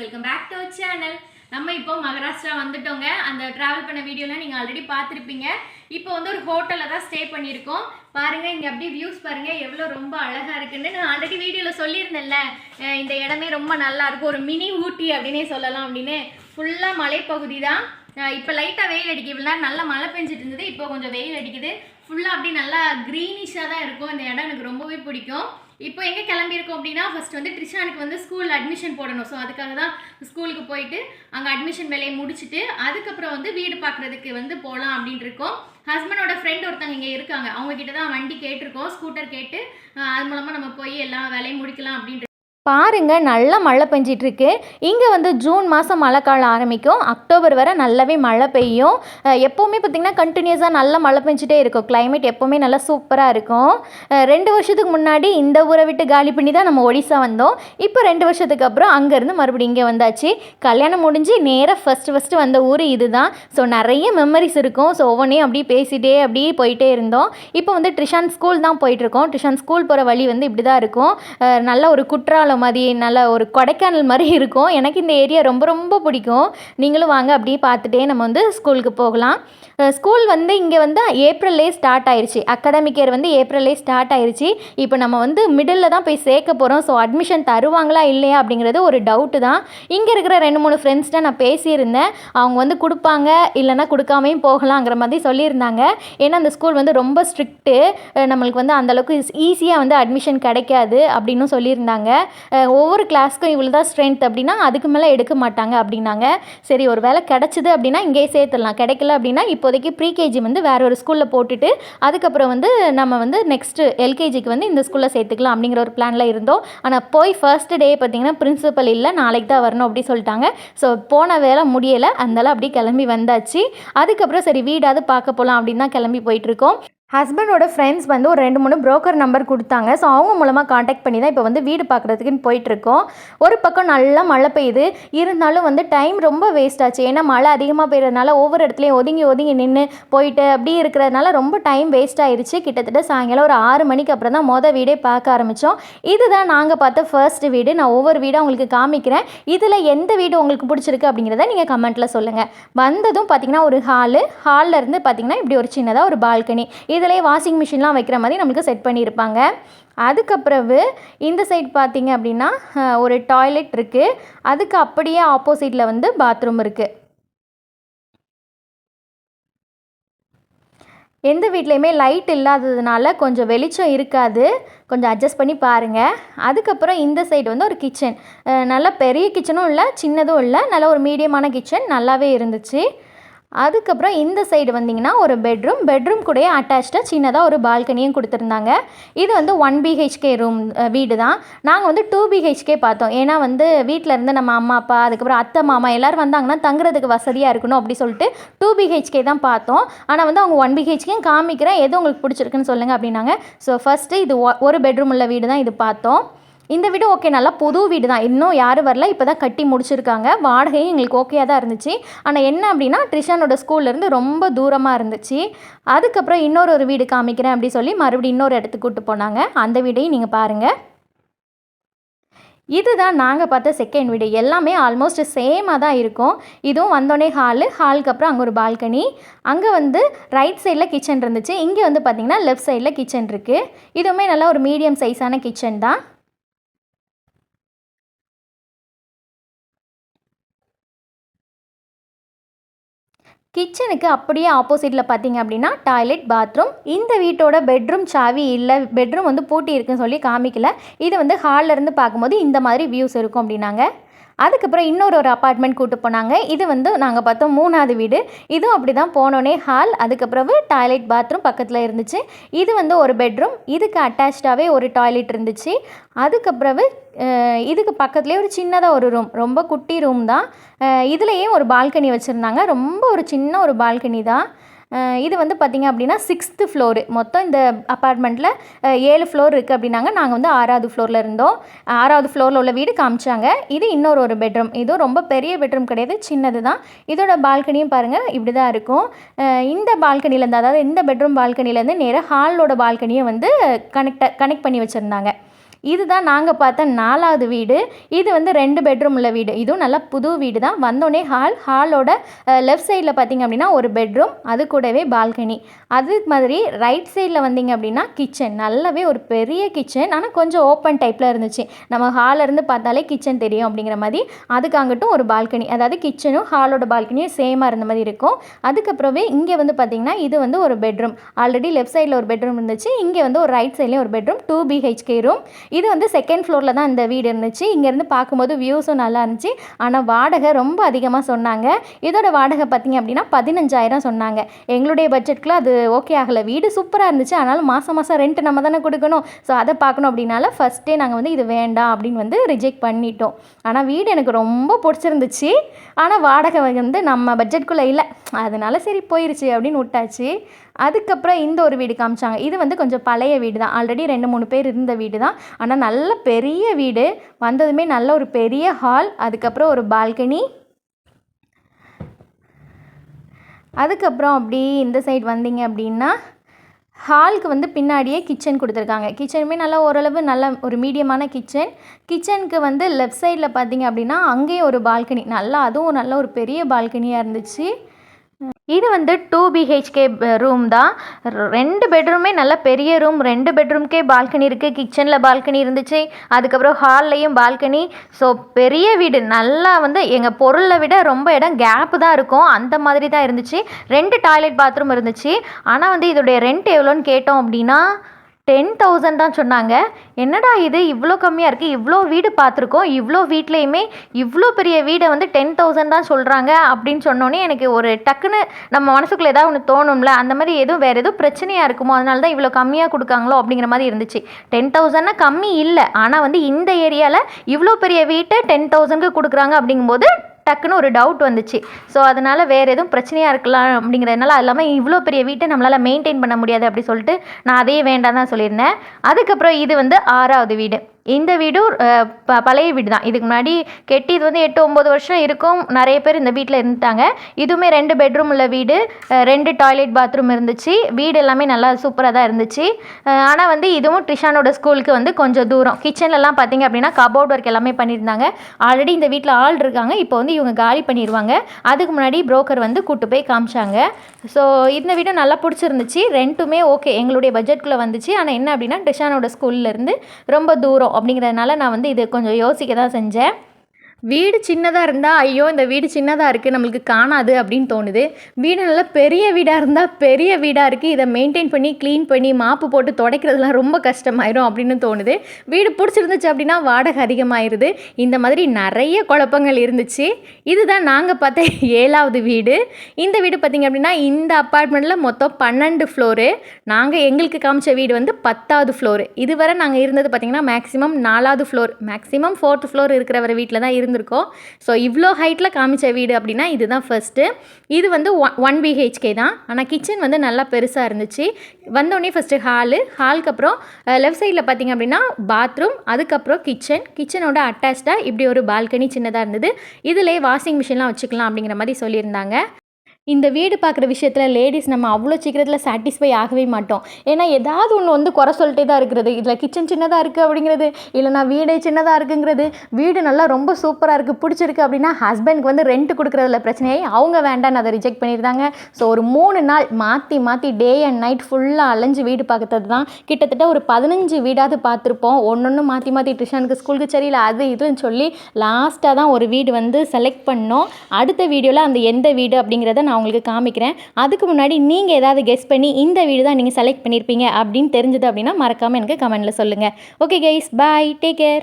Welcome back to channel நம்ம இப்போ மகாராஷ்டிரா வந்துட்டோங்க. அந்த டிராவல் பண்ண வீடியோலாம் நீங்கள் ஆல்ரெடி பார்த்துருப்பீங்க. இப்போ வந்து ஒரு ஹோட்டலில் தான் ஸ்டே பண்ணியிருக்கோம். பாருங்க இங்கே அப்படியே வியூஸ் பாருங்க. எவ்வளோ ரொம்ப அழகாக இருக்குன்னு நான் ஆல்ரெடி வீடியோவில் சொல்லியிருந்தேன்ல. இந்த இடமே ரொம்ப நல்லா இருக்கும். ஒரு மினி ஊட்டி அப்படின்னே சொல்லலாம் அப்படின்னு. ஃபுல்லாக மலைப்பகுதி தான். இப்போ லைட்டாக வெயில் அடிக்குது இவ்வளோ நேரம் நல்லா மழை பெஞ்சிட்டு இருந்தது. இப்போ கொஞ்சம் வெயில் அடிக்குது. ஃபுல்லாக அப்படியே நல்லா க்ரீனிஷாக தான் இருக்கும். இந்த இடம் எனக்கு ரொம்பவே பிடிக்கும். இப்போ எங்கே கிளம்பியிருக்கோம் அப்படின்னா ஃபர்ஸ்ட் வந்து ட்ரிஷானுக்கு வந்து ஸ்கூலில் அட்மிஷன் போடணும். ஸோ அதுக்காக தான் ஸ்கூலுக்கு போயிட்டு அங்கே அட்மிஷன் வேலையை முடிச்சுட்டு அதுக்கப்புறம் வந்து வீடு பார்க்குறதுக்கு வந்து போகலாம் அப்படின்ட்டு இருக்கோம். ஹஸ்பண்டோட ஃப்ரெண்ட் ஒருத்தவங்க இங்கே இருக்காங்க. அவங்க கிட்ட தான் வண்டி கேட்டிருக்கோம். ஸ்கூட்டர் கேட்டு அது மூலமாக நம்ம போய் எல்லா வேலையும் முடிக்கலாம் அப்படின்ட்டு பாருங்க நல்லா மழை பெஞ்சிட்டு இருக்கு இங்கே வந்து ஜூன் மாதம் மழை காலம் ஆரம்பிக்கும். அக்டோபர் வரை நல்லாவே மழை பெய்யும். எப்போவுமே பார்த்திங்கன்னா கண்டினியூஸாக நல்லா மழை பெஞ்சிட்டே இருக்கும். கிளைமேட் எப்போவுமே நல்லா சூப்பராக இருக்கும். ரெண்டு வருஷத்துக்கு முன்னாடி இந்த ஊரை விட்டு காலி பண்ணி தான் நம்ம ஒடிசா வந்தோம். இப்போ ரெண்டு வருஷத்துக்கு அப்புறம் அங்கேருந்து மறுபடியும் இங்கே வந்தாச்சு. கல்யாணம் முடிஞ்சு நேராக ஃபஸ்ட்டு ஃபஸ்ட்டு வந்த ஊர் இதுதான். ஸோ நிறைய மெமரிஸ் இருக்கும். ஸோ ஒவ்வொன்றையும் அப்படியே பேசிட்டே அப்படியே போயிட்டே இருந்தோம். இப்போ வந்து ட்ரிஷான் ஸ்கூல் தான் போயிட்டுருக்கோம் ட்ரிஷான் ஸ்கூல் போகிற வழி வந்து இப்படி தான் இருக்கும் நல்ல ஒரு குற்றாலம் மாதிரி நல்ல ஒரு கொடைக்கானல் மாதிரி இருக்கும். எனக்கு இந்த ஏரியா ரொம்ப ரொம்ப பிடிக்கும். நீங்களும் வாங்க அப்படியே பார்த்துட்டே நம்ம வந்து ஸ்கூலுக்கு போகலாம். ஸ்கூல் வந்து இங்கே வந்து ஏப்ரல்லே ஸ்டார்ட் ஆயிடுச்சு அகாடமிக் இயர் வந்து ஏப்ரல்லே ஸ்டார்ட் ஆயிடுச்சு இப்போ நம்ம வந்து மிடில் தான் போய் சேர்க்க போகிறோம் ஸோ அட்மிஷன் தருவாங்களா இல்லையா அப்படிங்கிறது ஒரு டவுட்டு தான். இங்கே இருக்கிற ரெண்டு மூணு ஃப்ரெண்ட்ஸ்கிட்ட நான் பேசியிருந்தேன். அவங்க வந்து கொடுப்பாங்க இல்லைன்னா கொடுக்காமையும் போகலாங்கிற மாதிரி சொல்லியிருந்தாங்க. ஏன்னா அந்த ஸ்கூல் வந்து ரொம்ப ஸ்ட்ரிக்ட்டு நம்மளுக்கு வந்து அந்தளவுக்கு ஈஸியாக வந்து அட்மிஷன் கிடைக்காது அப்படின்னு சொல்லியிருந்தாங்க. ஒவ்வொரு கிளாஸ்க்கும் இவ்வளோ தான் ஸ்ட்ரென்த் அப்படின்னா அதுக்கு மேலே எடுக்க மாட்டாங்க அப்படின்னாங்க. சரி ஒரு வேலை கிடச்சிது அப்படின்னா இங்கேயே சேர்த்துடலாம். கிடைக்கல அப்படின்னா இப்போதைக்கு ப்ரீகேஜி வந்து வேறு ஒரு ஸ்கூலில் போட்டுட்டு அதுக்கப்புறம் வந்து நம்ம வந்து நெக்ஸ்ட்டு எல்கேஜிக்கு வந்து இந்த ஸ்கூலில் சேர்த்துக்கலாம் அப்படிங்கிற ஒரு பிளானில் இருந்தோம். ஆனால் போய் ஃபர்ஸ்ட் டே பார்த்தீங்கன்னா பிரின்சிபல் இல்லை நாளைக்கு தான் வரணும் அப்படி சொல்லிட்டாங்க. ஸோ போன வேலை முடியலை. அதனால அப்படியே கிளம்பி வந்தாச்சு. அதுக்கப்புறம் சரி வீடாவது பார்க்க போகலாம் அப்படின்னு தான் கிளம்பி போயிட்டுருக்கோம் ஹஸ்பண்டோட ஃப்ரெண்ட்ஸ் வந்து ஒரு ரெண்டு மூணு ப்ரோக்கர் நம்பர் கொடுத்தாங்க. ஸோ அவங்க மூலமாக காண்டாக்ட் பண்ணி தான் இப்போ வந்து வீடு பார்க்குறதுக்குன்னு போயிட்டுருக்கோம். ஒரு பக்கம் நல்லா மழை பெய்யுது. இருந்தாலும் வந்து டைம் ரொம்ப வேஸ்ட் ஆச்சு. ஏன்னா மழை அதிகமாக பெய்யறதுனால ஒவ்வொரு இடத்துலையும் ஒதுங்கி ஒதுங்கி நின்று போயிட்டு அப்படி இருக்கிறதுனால ரொம்ப டைம் வேஸ்ட் ஆயிடுச்சு கிட்டத்தட்ட சாயங்காலம் ஒரு ஆறு மணிக்கு அப்புறம் தான் மொதல் வீடே பார்க்க ஆரம்பித்தோம் இதுதான் நாங்கள் பார்த்த ஃபர்ஸ்ட் வீடு. நான் ஒவ்வொரு வீடும் உங்களுக்கு காமிக்கிறேன். இதில் எந்த வீடு உங்களுக்கு பிடிச்சிருக்கு அப்படிங்கிறத நீங்கள் கமெண்ட்டில் சொல்லுங்கள் வந்ததும் பார்த்தீங்கன்னா ஒரு ஹாலு ஹாலில் இருந்து பார்த்தீங்கன்னா இப்படி ஒரு சின்னதாக ஒரு பால்கனி இது இதிலே வாஷிங் மிஷின்லாம் வைக்கிற மாதிரி நம்மளுக்கு செட் பண்ணியிருப்பாங்க. அதுக்கப்புறவு இந்த சைட் பார்த்தீங்க அப்படின்னா ஒரு டாய்லெட் இருக்குது அதுக்கு அப்படியே ஆப்போசிட்டில் வந்து பாத்ரூம் இருக்குது எந்த வீட்லேயுமே லைட் இல்லாததுனால கொஞ்சம் வெளிச்சம் இருக்காது. கொஞ்சம் அட்ஜஸ்ட் பண்ணி பாருங்கள் அதுக்கப்புறம் இந்த சைடு வந்து ஒரு கிச்சன் நல்ல பெரிய கிச்சனும் இல்லை சின்னதும் இல்லை. நல்ல ஒரு மீடியமான கிச்சன் நல்லாவே இருந்துச்சு. அதுக்கப்புறம் இந்த சைடு வந்தீங்கன்னா ஒரு பெட்ரூம் பெட்ரூம் கூடயே அட்டாச்சாக சின்னதாக ஒரு பால்கனியும் கொடுத்துருந்தாங்க. இது வந்து ஒன் பிஹெச்கே ரூம் வீடு தான் நாங்கள் வந்து டூ பிஹெச்கே பார்த்தோம். ஏன்னா வந்து வீட்டில் இருந்து நம்ம அம்மா அப்பா அதுக்கப்புறம் அத்தை மாமா எல்லோரும் வந்தாங்கன்னா தங்குறதுக்கு வசதியாக இருக்கணும் அப்படி சொல்லிட்டு டூ பிஹெச்கே தான் பார்த்தோம். ஆனால் வந்து அவங்க ஒன் பிஹெச்கேயும் காமிக்கிறேன். எது உங்களுக்கு பிடிச்சிருக்குன்னு சொல்லுங்கள் அப்படின்னாங்க. ஸோ ஃபஸ்ட்டு இது ஒ- ஒரு பெட்ரூம் உள்ள வீடு தான் இது பார்த்தோம். இந்த வீடு ஓகே நல்லா புது வீடு தான் இன்னும் யாரும் வரல. இப்போ தான் கட்டி முடிச்சிருக்காங்க. வாடகையும் எங்களுக்கு ஓகேயாக தான் இருந்துச்சு. ஆனால் என்ன அப்படின்னா ட்ரிஷானோட ஸ்கூல்லேருந்து ரொம்ப தூரமாக இருந்துச்சு. அதுக்கப்புறம் இன்னொரு ஒரு வீடு காமிக்கிறேன் அப்படி சொல்லி மறுபடியும் இன்னொரு இடத்துக்கு கூப்பிட்டு போனாங்க. அந்த வீடையும் நீங்கள் பாருங்கள் இதுதான் நாங்கள் பார்த்த செகண்ட் வீடு. எல்லாமே ஆல்மோஸ்ட் சேமாக தான் இருக்கும். இதுவும் வந்தோடனே ஹாலு ஹாலுக்கு அப்புறம் அங்கே ஒரு பால்கனி அங்கே வந்து ரைட் சைடில் கிச்சன் இருந்துச்சு. இங்கே வந்து பார்த்திங்கன்னா லெஃப்ட் சைடில் கிச்சன் இருக்குது இதுவுமே நல்லா ஒரு மீடியம் சைஸான கிச்சன் தான். கிச்சனுக்கு அப்படியே ஆப்போசிட்டில் பார்த்தீங்க அப்படின்னா டாய்லெட் பாத்ரூம் இந்த வீட்டோட பெட்ரூம் சாவி இல்லை பெட்ரூம் வந்து பூட்டி இருக்குன்னு சொல்லி காமிக்கல. இது வந்து ஹால்ல இருந்து பார்க்கும்போது இந்த மாதிரி வியூஸ் இருக்கும் அப்படின்னாங்க. அதுக்கப்புறம் இன்னொரு ஒரு அப்பார்ட்மெண்ட் கூட்டு போனாங்க. இது வந்து நாங்கள் பார்த்தோம் மூணாவது வீடு. இதுவும் அப்படி தான் போனோடனே ஹால் அதுக்கப்புறவு டாய்லெட் பாத்ரூம் பக்கத்தில் இருந்துச்சு. இது வந்து ஒரு பெட்ரூம் இதுக்கு அட்டாச்சாகவே ஒரு டாய்லெட் இருந்துச்சு. அதுக்கப்புறவு இதுக்கு பக்கத்துலேயே ஒரு சின்னதாக ஒரு ரூம் ரொம்ப குட்டி ரூம் தான். இதுலேயே ஒரு பால்கனி வச்சுருந்தாங்க. ரொம்ப ஒரு சின்ன ஒரு பால்கனி தான். இது வந்து பார்த்திங்க அப்படின்னா சிக்ஸ்த்து ஃப்ளோரு மொத்தம் இந்த அப்பார்ட்மெண்ட்டில் ஏழு ஃப்ளோர் இருக்குது அப்படின்னாங்க. நாங்கள் வந்து ஆறாவது ஃப்ளோரில் இருந்தோம். ஆறாவது ஃப்ளோரில் உள்ள வீடு காமிச்சாங்க. இது இன்னொரு ஒரு பெட்ரூம் இதுவும் ரொம்ப பெரிய பெட்ரூம் கிடையாது. சின்னது தான். இதோட பால்கனியும் பாருங்கள் இப்படி தான் இருக்கும் இந்த பால்கனிலேருந்து அதாவது இந்த பெட்ரூம் பால்கனிலேருந்து நேராக ஹாலோட பால்கனியை வந்து கனெக்ட் கனெக்ட் பண்ணி வச்சுருந்தாங்க. இதுதான் நாங்கள் பார்த்த நாலாவது வீடு. இது வந்து ரெண்டு பெட்ரூம் உள்ள வீடு. இதுவும் நல்லா புது வீடு தான் வந்தோடனே ஹால் ஹாலோட லெஃப்ட் சைடில் பார்த்தீங்க அப்படின்னா ஒரு பெட்ரூம் அது கூடவே பால்கனி அது மாதிரி ரைட் சைடில் வந்தீங்க அப்படின்னா கிச்சன் நல்லாவே ஒரு பெரிய கிச்சன் ஆனால் கொஞ்சம் ஓப்பன் டைப்பில் இருந்துச்சு. நம்ம ஹாலில் இருந்து பார்த்தாலே கிச்சன் தெரியும் அப்படிங்கிற மாதிரி. அதுக்கு அங்கிட்டும் ஒரு பால்கனி அதாவது கிச்சனும் ஹாலோட பால்கனியும் சேமாக இருந்த மாதிரி இருக்கும். அதுக்கப்புறமே இங்கே வந்து பார்த்தீங்கன்னா இது வந்து ஒரு பெட்ரூம் ஆல்ரெடி லெஃப்ட் சைடில் ஒரு பெட்ரூம் இருந்துச்சு. இங்கே வந்து ஒரு ரைட் சைட்லேயும் ஒரு பெட்ரூம் டூ பிஹெச்கே ரூம் இது வந்து செகண்ட் ஃப்ளோரில் தான் இந்த வீடு இருந்துச்சு. இங்கேருந்து பார்க்கும்போது வியூஸும் நல்லா இருந்துச்சு. ஆனால் வாடகை ரொம்ப அதிகமாக சொன்னாங்க. இதோட வாடகை பார்த்தீங்க அப்படின்னா பதினஞ்சாயிரம் சொன்னாங்க. எங்களுடைய பட்ஜெட்குள்ள அது ஓகே ஆகலை. வீடு சூப்பராக இருந்துச்சு. ஆனாலும் மாதம் மாதம் ரெண்ட் நம்ம தானே கொடுக்கணும். ஸோ அதை பார்க்கணும் அப்படின்னால ஃபஸ்ட்டே நாங்கள் வந்து இது வேண்டாம் அப்படின்னு வந்து ரிஜெக்ட் பண்ணிட்டோம். ஆனால் வீடு எனக்கு ரொம்ப பிடிச்சிருந்துச்சு. ஆனால் வாடகை வந்து நம்ம பட்ஜெட்குள்ளே இல்லை. அதனால சரி போயிருச்சு அப்படின்னு விட்டாச்சு. அதுக்கப்புறம் இந்த ஒரு வீடு காமிச்சாங்க. இது வந்து கொஞ்சம் பழைய வீடு தான் ஆல்ரெடி ரெண்டு மூணு பேர் இருந்த வீடு தான் ஆனால் நல்ல பெரிய வீடு. வந்ததுமே நல்ல ஒரு பெரிய ஹால் அதுக்கப்புறம் ஒரு பால்கனி அதுக்கப்புறம் அப்படி இந்த சைடு வந்தீங்க அப்படின்னா ஹாலுக்கு வந்து பின்னாடியே கிச்சன் கொடுத்துருக்காங்க. கிச்சனுமே நல்லா ஓரளவு நல்ல ஒரு மீடியமான கிச்சன் கிச்சனுக்கு வந்து லெஃப்ட் சைடில் பார்த்தீங்க அப்படின்னா அங்கேயும் ஒரு பால்கனி நல்லா அதுவும் நல்ல ஒரு பெரிய பால்கனியாக இருந்துச்சு. இது வந்து டூ பிஹெச்கே ரூம் தான். ரெண்டு பெட்ரூமே நல்ல பெரிய ரூம் ரெண்டு பெட்ரூம்க்கே பால்கனி இருக்குது கிச்சனில் பால்கனி இருந்துச்சு. அதுக்கப்புறம் ஹால்லையும் பால்கனி ஸோ பெரிய வீடு. நல்லா வந்து எங்கள் பொருளை விட ரொம்ப இடம் கேப்பு தான் இருக்கும். அந்த மாதிரி தான் இருந்துச்சு. ரெண்டு டாய்லெட் பாத்ரூம் இருந்துச்சு. ஆனால் வந்து இதோடைய ரெண்ட் எவ்வளோன்னு கேட்டோம் அப்படின்னா டென் தௌசண்ட் தான் சொன்னாங்க. என்னடா இது? இவ்வளோ கம்மியாக இருக்குது இவ்வளோ வீடு பார்த்துருக்கோம். இவ்வளோ வீட்லேயுமே இவ்வளோ பெரிய வீடை வந்து டென் தௌசண்ட் தான் சொல்கிறாங்க அப்படின்னு சொன்னோன்னே எனக்கு ஒரு டக்குன்னு நம்ம மனசுக்குள்ளே ஏதாவது ஒன்று தோணும்ல. அந்த மாதிரி எதுவும் வேறு எதுவும் பிரச்சனையாக இருக்குமோ? அதனால தான் இவ்வளோ கம்மியாக கொடுக்காங்களோ? அப்படிங்கிற மாதிரி இருந்துச்சு. டென் தௌசண்ட்னா கம்மி இல்லை. ஆனால் வந்து இந்த ஏரியாவில் இவ்வளோ பெரிய வீட்டை டென் தௌசண்ட்க்கு கொடுக்குறாங்க அப்படிங்கும்போது டக்குன்னு ஒரு டவுட் வந்துச்சு. ஸோ அதனால் வேறு எதுவும் பிரச்சனையாக இருக்கலாம் அப்படிங்கிறதுனால அது இல்லாமல் இவ்வளோ பெரிய வீட்டை நம்மளால் மெயின்டைன் பண்ண முடியாது அப்படி சொல்லிட்டு நான் அதையே வேண்டாம் தான் சொல்லியிருந்தேன். அதுக்கப்புறம் இது வந்து ஆறாவது வீடு. இந்த வீடும் ப பழைய வீடு தான் இதுக்கு முன்னாடி கெட்டி இது வந்து எட்டு ஒம்பது வருஷம் இருக்கும். நிறைய பேர் இந்த வீட்டில் இருந்துட்டாங்க. இதுவுமே ரெண்டு பெட்ரூம் உள்ள வீடு. ரெண்டு டாய்லெட் பாத்ரூம் இருந்துச்சு. வீடு எல்லாமே நல்லா சூப்பராக தான் இருந்துச்சு. ஆனால் வந்து இதுவும் ட்ரிஷானோட ஸ்கூலுக்கு வந்து கொஞ்சம் தூரம். கிச்சன்லலாம் பார்த்தீங்க அப்படின்னா கபோர்ட் ஒர்க் எல்லாமே பண்ணியிருந்தாங்க. ஆல்ரெடி இந்த வீட்டில் ஆள் இருக்காங்க. இப்போ வந்து இவங்க காலி பண்ணிடுவாங்க அதுக்கு முன்னாடி புரோக்கர் வந்து கூட்டு போய் காமிச்சாங்க. ஸோ இந்த வீடும் நல்லா பிடிச்சிருந்துச்சு. ரெண்ட்டுமே ஓகே எங்களுடைய பட்ஜெட்குள்ளே வந்துச்சு. ஆனால் என்ன அப்படின்னா ட்ரிஷானோட ஸ்கூல்லேருந்து ரொம்ப தூரம். அப்படிங்கிறதுனால நான் வந்து இது கொஞ்சம் யோசிக்க தான் செஞ்சேன். வீடு சின்னதாக இருந்தால் ஐயோ இந்த வீடு சின்னதாக இருக்குது நம்மளுக்கு காணாது அப்படின்னு தோணுது. வீடு நல்லா பெரிய வீடாக இருந்தால் பெரிய வீடாக இருக்குது இதை மெயின்டைன் பண்ணி க்ளீன் பண்ணி மாப்பு போட்டு துடைக்கிறதுலாம் ரொம்ப கஷ்டமாயிரும் அப்படின்னு தோணுது. வீடு பிடிச்சிருந்துச்சு அப்படின்னா வாடகை அதிகமாயிருது. இந்த மாதிரி நிறைய குழப்பங்கள் இருந்துச்சு. இதுதான் நாங்கள் பார்த்த ஏழாவது வீடு. இந்த வீடு பார்த்திங்க அப்படின்னா இந்த அப்பார்ட்மெண்ட்டில் மொத்தம் பன்னெண்டு ஃப்ளோரு நாங்கள் எங்களுக்கு காமிச்ச வீடு வந்து பத்தாவது ஃப்ளோரு இதுவரை நாங்கள் இருந்தது பார்த்திங்கன்னா மேக்ஸிமம் நாலாவது ஃப்ளோர் மேக்ஸிமம் ஃபோர்த் ஃப்ளோர் இருக்கிற வீட்டில் தான் இருந்திருக்கோம் ஸோ இவ்வளோ ஹைட்டில் காமிச்ச வீடு அப்படின்னா இதுதான் ஃபஸ்ட்டு இது வந்து ஒன் ஒன் பிஹெச்கே தான். ஆனால் கிச்சன் வந்து நல்லா பெருசாக இருந்துச்சு. வந்தோடனே ஃபஸ்ட்டு ஹாலு ஹாலுக்கு அப்புறம் லெஃப்ட் சைடில் பார்த்தீங்க அப்படின்னா பாத்ரூம் அதுக்கப்புறம் கிச்சன் கிச்சனோட அட்டாச்சாக இப்படி ஒரு பால்கனி சின்னதாக இருந்தது. இதிலே வாஷிங் மிஷின்லாம் வச்சுக்கலாம் அப்படிங்கிற மாதிரி சொல்லியிருந்தாங்க. இந்த வீடு பார்க்குற விஷயத்தில் லேடிஸ் நம்ம அவ்வளோ சீக்கிரத்தில் சாட்டிஸ்ஃபை ஆகவே மாட்டோம். ஏன்னா ஏதாவது ஒன்று வந்து குறை சொல்லிட்டே தான் இருக்கிறது. இதில் கிச்சன் சின்னதாக இருக்குது அப்படிங்கிறது இல்லைனா வீடே சின்னதாக இருக்குங்கிறது வீடு நல்லா ரொம்ப சூப்பராக இருக்குது பிடிச்சிருக்கு அப்படின்னா ஹஸ்பண்ட்க்கு வந்து ரெண்ட் கொடுக்குறதுல பிரச்சனையாகி அவங்க வேண்டான்னு அதை ரிஜெக்ட் பண்ணியிருந்தாங்க ஸோ ஒரு மூணு நாள் மாற்றி மாற்றி டே அண்ட் நைட் ஃபுல்லாக அலைஞ்சு வீடு பார்க்கறது தான். கிட்டத்தட்ட ஒரு பதினஞ்சு வீடாவது பார்த்துருப்போம். ஒன்று ஒன்று மாற்றி மாற்றி ட்ரிஷானுக்கு ஸ்கூலுக்கு சரியில்லை அது இதுன்னு சொல்லி லாஸ்ட்டாக தான் ஒரு வீடு வந்து செலக்ட் பண்ணோம். அடுத்த வீடியோவில் அந்த எந்த வீடு அப்படிங்கிறத நான் உங்களுக்கு காமிக்கிறேன். அதுக்கு முன்னாடி நீங்கள் ஏதாவது கெஸ் பண்ணி இந்த வீடு தான் நீங்கள் செலக்ட் பண்ணியிருப்பீங்க அப்படின்னு தெரிஞ்சது அப்படின்னா மறக்காமல் எனக்கு கமெண்ட்டில் சொல்லுங்கள் okay guys bye take care